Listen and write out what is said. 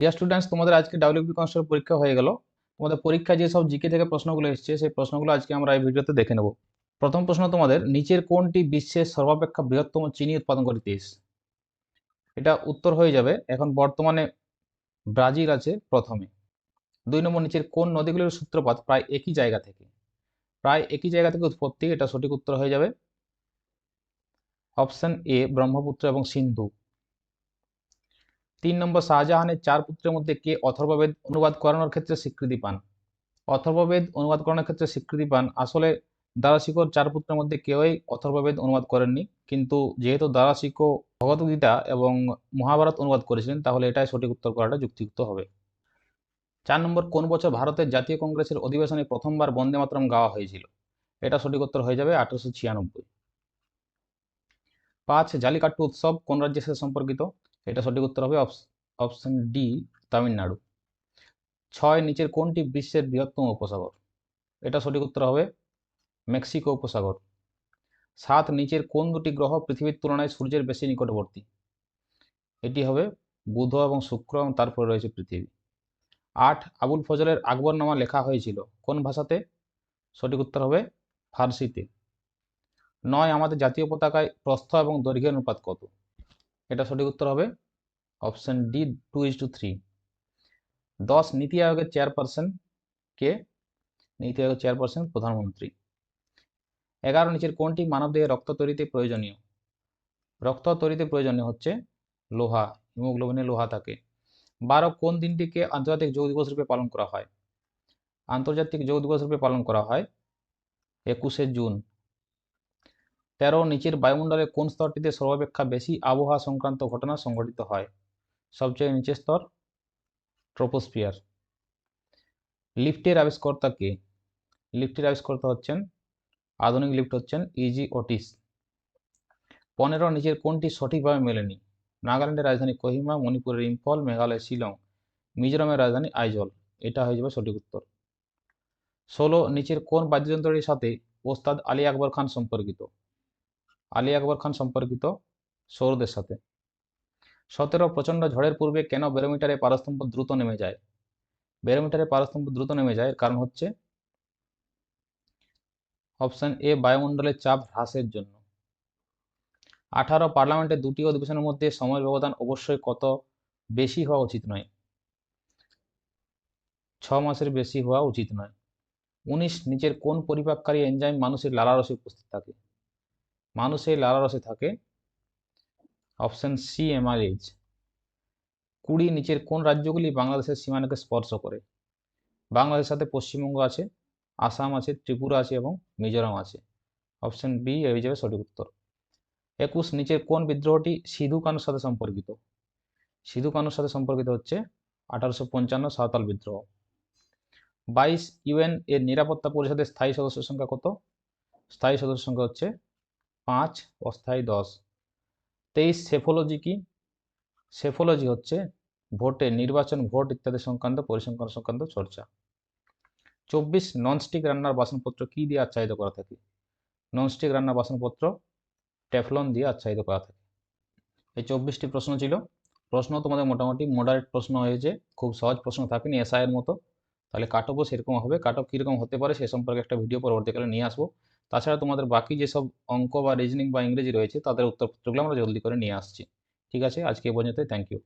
Dear students তোমাদের আজকে WP constable পরীক্ষা হয়ে গেল। তোমাদের পরীক্ষা যে সব জিকে থেকে প্রশ্নগুলো এসেছে, সেই প্রশ্নগুলো আজকে আমরা এই ভিডিওতে দেখে নেব। প্রথম প্রশ্ন তোমাদের, নিচের কোনটি বিশ্বের সর্বাপেক্ষা বৃহত্তম চিনি উৎপাদনকারী দেশ এটা উত্তর হয়ে যাবে, এখন বর্তমানে ব্রাজিল আছে প্রথমে। দুই নম্বর, নিচের কোন নদীগুলির সূত্রপাত প্রায় একই জায়গা থেকে? প্রায় একই জায়গা থেকে উৎপত্তি, এটা সঠিক উত্তর হয়ে যাবে। অপশন এ ব্রহ্মপুত্র এবং সিন্ধু। তিন নম্বর শাহজাহানের চার পুত্রের মধ্যে কে অথর্ববেদ অনুবাদ করানোর ক্ষেত্রে স্বীকৃতি পান? অথর্ববেদ অনুবাদ করানোর ক্ষেত্রে স্বীকৃতি পান। আসলে দারাশিকোর চার পুত্রের মধ্যে কেউই অথর্ববেদ অনুবাদ করেননি। কিন্তু যেহেতু দারাশিকো ভগবদ্গীতা এবং মহাভারত অনুবাদ করেছিলেন, তাহলে এটাই সঠিক উত্তর করাটা যুক্তিযুক্ত হবে। চার নম্বর, কোন বছর ভারতের জাতীয় কংগ্রেসের অধিবেশনে প্রথমবার বন্দে মাতরম গাওয়া হয়েছিল? এটা সঠিক উত্তর হয়ে যাবে আঠারোশো ছিয়ানব্বই। পাঁচ, জালিকাট্টু উৎসব কোন রাজ্যের সাথে সম্পর্কিত? এটা সঠিক উত্তর হবে অপশন ডি, তামিলনাড়ু। ছয় নিচের কোনটি বিশ্বের বৃহত্তম উপসাগর? এটা সঠিক উত্তর হবে মেক্সিকো উপসাগর। সাত নিচের কোন দুটি গ্রহ পৃথিবীর তুলনায় সূর্যের বেশি নিকটবর্তী? এটি হবে বুধ এবং শুক্র এবং তারপরে রয়েছে পৃথিবী। আট, আবুল ফজলের আকবরনামা লেখা হয়েছিল কোন ভাষাতে? সঠিক উত্তর হবে ফার্সিতে। নয়, আমাদের জাতীয় পতাকায় প্রস্থ এবং দৈর্ঘ্যের অনুপাত কত? এটা সঠিক উত্তর হবে option D two is two three. দশ নীতি আয়োগের চেয়ারপারসন কে? নীতি আয়োগের চেয়ারপারসন প্রধানমন্ত্রী। এগারো নিচের কোনটি মানবদেহে রক্ত তৈরিতে প্রয়োজনীয়? রক্ত তৈরিতে প্রয়োজনীয় হচ্ছে লোহা হিমোগ্লোবিনে লোহা থাকে। বারো, কোন দিনটিকে আন্তর্জাতিক যোগ দিবস রূপে পালন করা হয়? আন্তর্জাতিক যোগ দিবস রূপে পালন করা হয় একুশে জুন। তেরো নিচের বায়ুমণ্ডলের কোন স্তরটিতে সর্বাপেক্ষা বেশি আবহাওয়া সংক্রান্ত ঘটনা সংঘটিত হয়? সবচেয়ে নিচের স্তর ট্রোপোস্ফিয়ার লিফটের আবিষ্কর্তা কে? লিফটের আবিষ্কর্তা হচ্ছেন, আধুনিক লিফট হচ্ছেন ইজি ওটিস পনেরো নিচের কোনটি সঠিকভাবে মেলেনি? নাগাল্যান্ডের রাজধানী কোহিমা, মণিপুরের ইম্ফল, মেঘালয়, শিলং, মিজোরামের রাজধানী আইজল। এটা হয়ে যাবে সঠিক উত্তর। ষোলো নিচের কোন বাদ্যযন্ত্রটির সাথে ওস্তাদ আলী আকবর খান সম্পর্কিত? আলী আকবর খান সম্পর্কিত সৌরদের সাথে। সতেরো প্রচণ্ড ঝড়ের পূর্বে কেন ব্যারোমিটারে পারস্তম্ভ দ্রুত নেমে যায়? ব্যারোমিটারে পারস্তম্ভ দ্রুত নেমে যায় কারণ হচ্ছে অপশন এ, বায়ুমণ্ডলের চাপ হ্রাসের জন্য। আঠারো পার্লামেন্টের দুটি অধিবেশনের মধ্যে সময়ের ব্যবধান অবশ্যই কত বেশি হওয়া উচিত নয়? ছ মাসের বেশি হওয়া উচিত নয়। উনিশ, নিচের কোন পরিপাককারী এনজাইম মানুষের লালারসে উপস্থিত থাকে? মানুষের লালারসে থাকে। অপশন সি এমআরএইচ কুড়ি নিচের কোন রাজ্যগুলি বাংলাদেশের সীমানাকে স্পর্শ করে? বাংলাদেশের সাথে পশ্চিমবঙ্গ আছে, আসাম আছে, ত্রিপুরা আছে এবং মিজোরাম আছে। অপশন বি হয়ে যাবে সঠিক উত্তর। একুশ নিচের কোন বিদ্রোহটি সিধু কানুর সাথে সম্পর্কিত? সিধু কানুর সাথে সম্পর্কিত হচ্ছে আঠারোশো পঞ্চান্ন সাঁওতাল বিদ্রোহ। বাইশ ইউএন এর নিরাপত্তা পরিষদের স্থায়ী সদস্য সংখ্যা কত? স্থায়ী সদস্য সংখ্যা হচ্ছে পাঁচ, অস্থায়ী দশ। তেইশ, সেফোলজি কি? সেফোলজি হচ্ছে ভোটে নির্বাচন, ভোট ইত্যাদি সংক্রান্ত পরিসংখ্যান সংক্রান্ত চর্চা। চব্বিশ, ননস্টিক রান্নার বাসনপত্র কি দিয়ে আচ্ছাদিত করা থাকে? ননস্টিক রান্নার বাসনপত্র টেফলন দিয়ে আচ্ছাদিত করা থাকে। এই চব্বিশটি প্রশ্ন ছিল। প্রশ্ন তোমাদের মোটামুটি মডারেট প্রশ্ন হয়েছে খুব সহজ প্রশ্ন থাকেনি এসআইয়ের মতো। তাহলে কাটঅপও সেরকম হবে। কাটঅপ কীরকম হতে পারে সে সম্পর্কে একটা ভিডিও পরবর্তীকালে নিয়ে আসব। তাছাড়া তোমাদের বাকি যেসব অঙ্ক বা রিজনিং বা ইংরেজি রয়েছে, তাদের উত্তরপত্রগুলো আমরা জলদি করে নিয়ে আসছি। ঠিক আছে? আজকে পর্যন্ত থ্যাংক ইউ